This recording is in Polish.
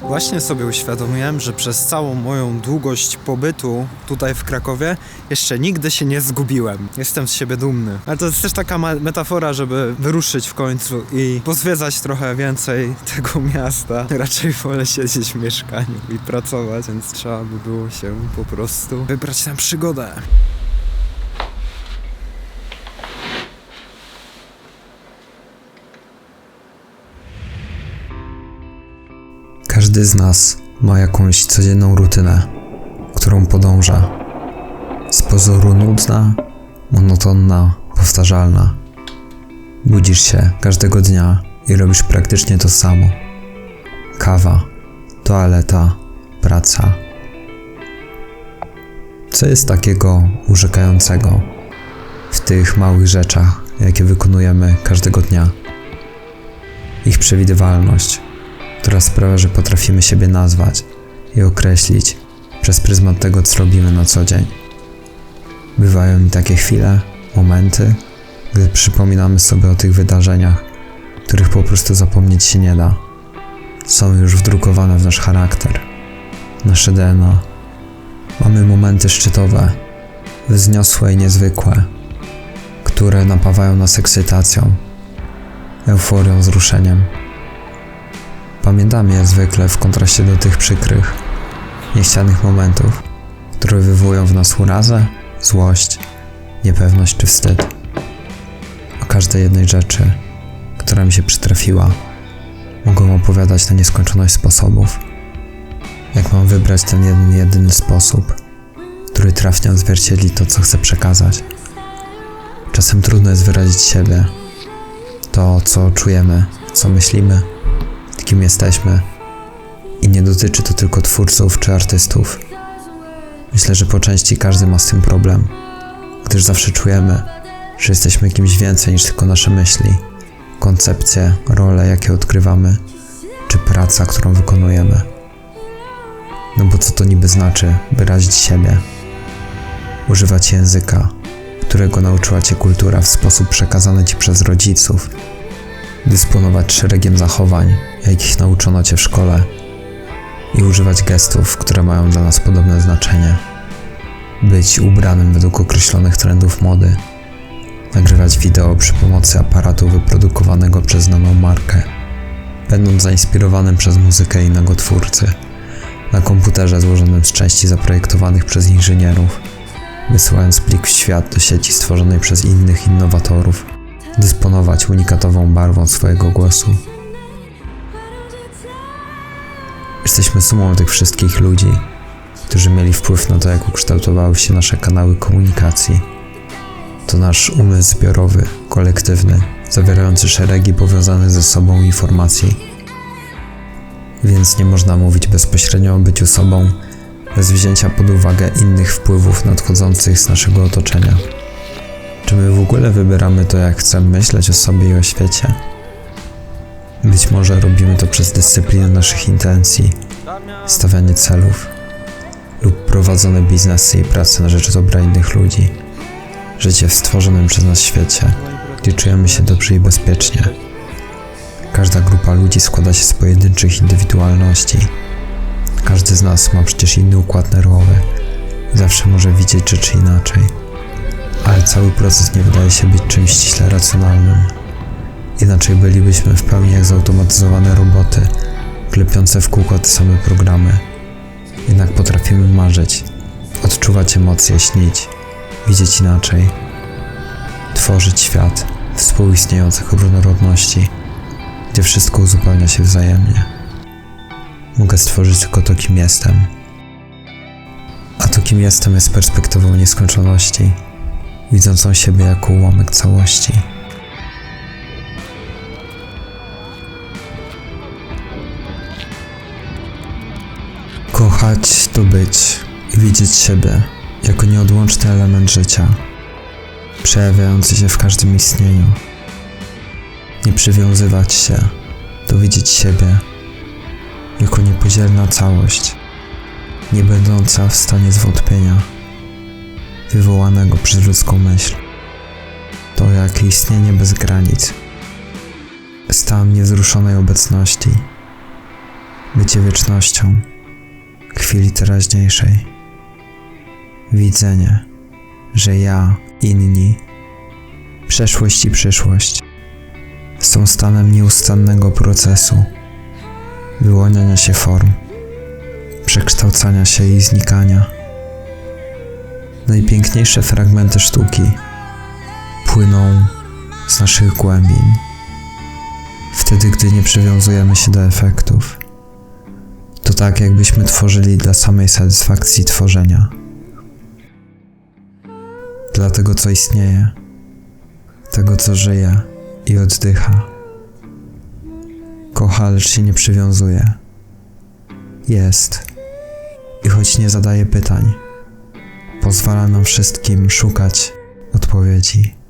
Właśnie sobie uświadomiłem, że przez całą moją długość pobytu tutaj w Krakowie jeszcze nigdy się nie zgubiłem. Jestem z siebie dumny. Ale to jest też taka metafora, żeby wyruszyć w końcu i pozwiedzać trochę więcej tego miasta. Raczej wolę siedzieć w mieszkaniu i pracować, więc trzeba by było się po prostu wybrać na przygodę. Każdy z nas ma jakąś codzienną rutynę, którą podąża. Z pozoru nudna, monotonna, powtarzalna. Budzisz się każdego dnia i robisz praktycznie to samo. Kawa, toaleta, praca. Co jest takiego urzekającego w tych małych rzeczach, jakie wykonujemy każdego dnia? Ich przewidywalność która sprawia, że potrafimy siebie nazwać i określić przez pryzmat tego, co robimy na co dzień. Bywają mi takie chwile, momenty, gdy przypominamy sobie o tych wydarzeniach, których po prostu zapomnieć się nie da. Są już wdrukowane w nasz charakter, nasze DNA. Mamy momenty szczytowe, wzniosłe i niezwykłe, które napawają nas ekscytacją, euforią, wzruszeniem. Pamiętamy je zwykle w kontraście do tych przykrych, niechcianych momentów, które wywołują w nas urazę, złość, niepewność czy wstyd. O każdej jednej rzeczy, która mi się przytrafiła, mogę opowiadać na nieskończoność sposobów. Jak mam wybrać ten jeden, jedyny sposób, który trafnie odzwierciedli to, co chcę przekazać. Czasem trudno jest wyrazić siebie, to, co czujemy, co myślimy kim jesteśmy. I nie dotyczy to tylko twórców czy artystów. Myślę, że po części każdy ma z tym problem, gdyż zawsze czujemy, że jesteśmy kimś więcej niż tylko nasze myśli, koncepcje, role, jakie odgrywamy, czy praca, którą wykonujemy. No bo co to niby znaczy wyrazić siebie? Używać języka, którego nauczyła cię kultura w sposób przekazany ci przez rodziców, dysponować szeregiem zachowań, jakich nauczono cię w szkole, i używać gestów, które mają dla nas podobne znaczenie. Być ubranym według określonych trendów mody, nagrywać wideo przy pomocy aparatu wyprodukowanego przez znaną markę, będąc zainspirowanym przez muzykę innego twórcy, na komputerze złożonym z części zaprojektowanych przez inżynierów, wysyłając plik w świat do sieci stworzonej przez innych innowatorów dysponować unikatową barwą swojego głosu. Jesteśmy sumą tych wszystkich ludzi, którzy mieli wpływ na to, jak ukształtowały się nasze kanały komunikacji. To nasz umysł zbiorowy, kolektywny, zawierający szeregi powiązanych ze sobą informacji. Więc nie można mówić bezpośrednio o byciu sobą, bez wzięcia pod uwagę innych wpływów nadchodzących z naszego otoczenia. Czy my w ogóle wybieramy to, jak chcemy myśleć o sobie i o świecie? Być może robimy to przez dyscyplinę naszych intencji, stawianie celów lub prowadzone biznesy i pracę na rzecz dobra innych ludzi. Życie w stworzonym przez nas świecie, gdzie czujemy się dobrze i bezpiecznie. Każda grupa ludzi składa się z pojedynczych indywidualności. Każdy z nas ma przecież inny układ nerwowy zawsze może widzieć rzeczy inaczej ale cały proces nie wydaje się być czymś ściśle racjonalnym. Inaczej bylibyśmy w pełni jak zautomatyzowane roboty, klepiące w kółko te same programy. Jednak potrafimy marzyć, odczuwać emocje, śnić, widzieć inaczej, tworzyć świat współistniejących różnorodności, gdzie wszystko uzupełnia się wzajemnie. Mogę stworzyć tylko to, kim jestem. A to, kim jestem, jest perspektywą nieskończoności widzącą siebie jako ułamek całości. Kochać to być i widzieć siebie jako nieodłączny element życia, przejawiający się w każdym istnieniu. Nie przywiązywać się, to widzieć siebie jako niepodzielna całość, nie będąca w stanie zwątpienia wywołanego przez ludzką myśl. To jak istnienie bez granic, stan niewzruszonej obecności, bycie wiecznością, chwili teraźniejszej. Widzenie, że ja, inni, przeszłość i przyszłość są stanem nieustannego procesu wyłaniania się form, przekształcania się i znikania. Najpiękniejsze fragmenty sztuki płyną z naszych głębin, wtedy gdy nie przywiązujemy się do efektów. To tak, jakbyśmy tworzyli dla samej satysfakcji tworzenia. Dla tego, co istnieje, tego, co żyje i oddycha. Kocha, lecz się nie przywiązuje. Jest. I choć nie zadaje pytań, pozwala nam wszystkim szukać odpowiedzi.